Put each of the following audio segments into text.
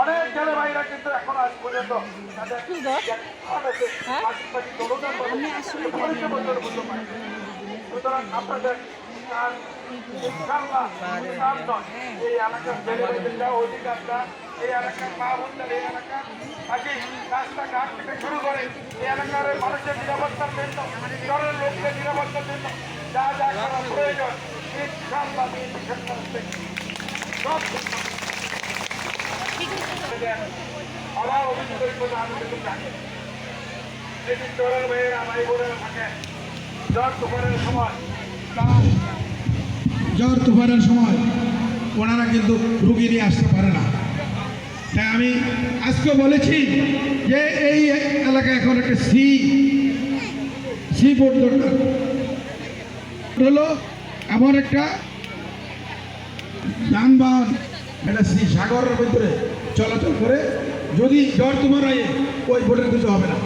অনেক জেলে ভাইরা কিন্তু এখন আজ পর্যন্ত পারে সুতরাং আপনাদের ইনশাআল্লাহ এই এলাকার জেলে ভাইদের অধিকারটা এই এলাকার মা বোনদের এই এলাকার আগে রাস্তাঘাট থেকে শুরু করে এই এলাকার মানুষের নিরাপত্তার জন্য শহরের লোকদের নিরাপত্তার জন্য যা যা জ্বর তুফানের সময় জ্বর তুফানের সময় ওনারা কিন্তু রুগী নিয়ে আসতে পারে না। তাই আমি আজকে বলেছি যে এই এলাকায় এখন একটা সি সি বোর্ড দরকার। হলো এমন একটা যানবাহন একটা সি সাগরের ভিতরে চলাচল করে। যদি জ্বর তোমার হয়, ওই বোর্ডের কিছু হবে না।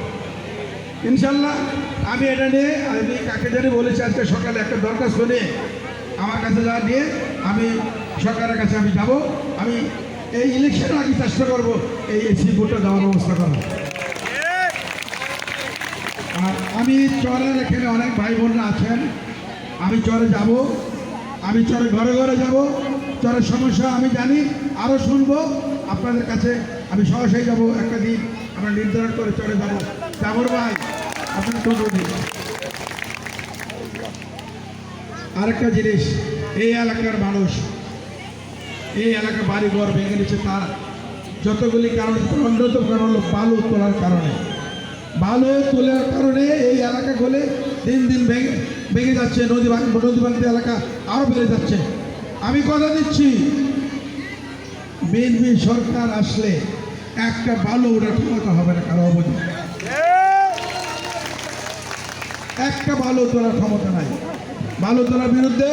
ইনশাল্লাহ আমি এটা নিয়ে, আমি কাকে জানি বলেছি, আজকে সকালে একটা দরখাস্ত নিয়ে আমার কাছে যা নিয়ে, আমি সরকারের কাছে আমি যাব। আমি এই ইলেকশন আগে চেষ্টা করব, এই এসি ভোটটা দেওয়ার ব্যবস্থা করব আর আমি চরের এখানে অনেক ভাই বোনরা আছেন। আমি চরে যাব, আমি চরে ঘরে ঘরে যাব চরের সমস্যা আমি জানি আরও শুনব। আপনাদের কাছে আমি সহসাই যাব, একটা দিন আমরা নির্ধারণ করে চলে যাব। যাবর ভাই, আপনার আরেকটা জিনিস, এই এলাকার মানুষ, এই এলাকা বাড়ি ঘর ভেঙে নিচ্ছে তার। যতগুলি কারণ অন্যতম কারণ হলো বালু তোলার কারণে। বালু তোলার কারণে এই এলাকা গলে দিন দিন ভেঙে ভেঙে যাচ্ছে, নদী নদী এলাকা আরও বেড়ে যাচ্ছে। আমি কথা দিচ্ছি, বিএনপি সরকার আসলে একটা বালু ওটা ঠকাতে হবে না কারও অবধি। একটা বালু তোলার ক্ষমতা নাই। বালু তোলার বিরুদ্ধে,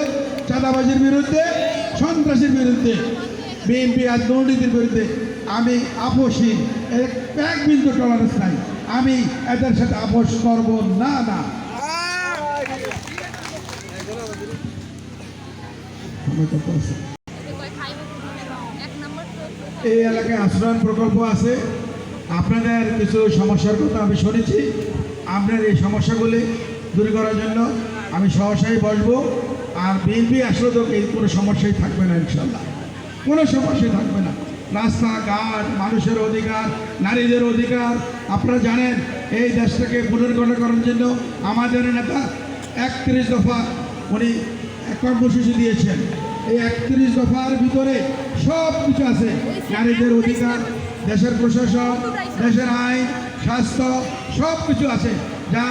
চাঁদাবাজির বিরুদ্ধে, সন্ত্রাসীর বিরুদ্ধে, বিএনপি আর দুর্নীতির বিরুদ্ধে আমি আপোষহীন। এক বিন্দু টলারেন্স নাই। আমি এদের সাথে আপোষ করব না না। এই এলাকায় আশ্রয়ণ প্রকল্প আছে। আপনাদের কিছু সমস্যার কথা আমি শুনেছি। আপনার এই সমস্যাগুলি দূর করার জন্য আমি সহসাই বসবো। আর বিএনপি আসলে তো এই কোনো সমস্যাই থাকবে না, ইনশাল্লাহ। কোনো সমস্যাই থাকবে না। রাস্তাঘাট, মানুষের অধিকার, নারীদের অধিকার। আপনারা জানেন, এই দেশটাকে পুনর্গঠন করার জন্য আমাদের নেতা একত্রিশ দফা উনি কর্মসূচি দিয়েছেন। এই একত্রিশ দফার ভিতরে সব কিছু আছে। নারীদের অধিকার দেশের প্রশাসন দেশের আইন স্বাস্থ্য সব কিছু আছে। যা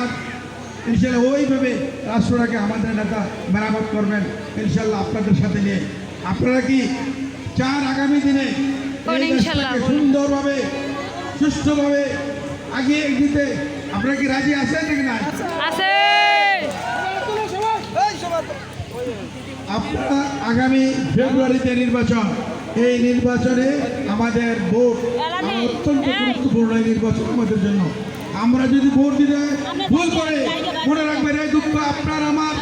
ইনশাল্লাহ ওইভাবে রাষ্ট্রটাকে আমাদের নেতা মেরামত করবেন ইনশাল্লাহ আপনাদের সাথে নিয়ে। আপনারা কি চার আগামী দিনে সুন্দরভাবে সুষ্ঠুভাবে আগিয়ে দিতে আপনারা কি রাজি আছেন নাকি না আছে। আপনারা আগামী ফেব্রুয়ারিতে নির্বাচন। এই নির্বাচনে আমাদের ভোট অত্যন্ত গুরুত্বপূর্ণ এই নির্বাচন আমাদের জন্য। আমরা যদি ভোট দিতে ভুল করে মনে রাখবেন এই দুঃখ আপনার আমার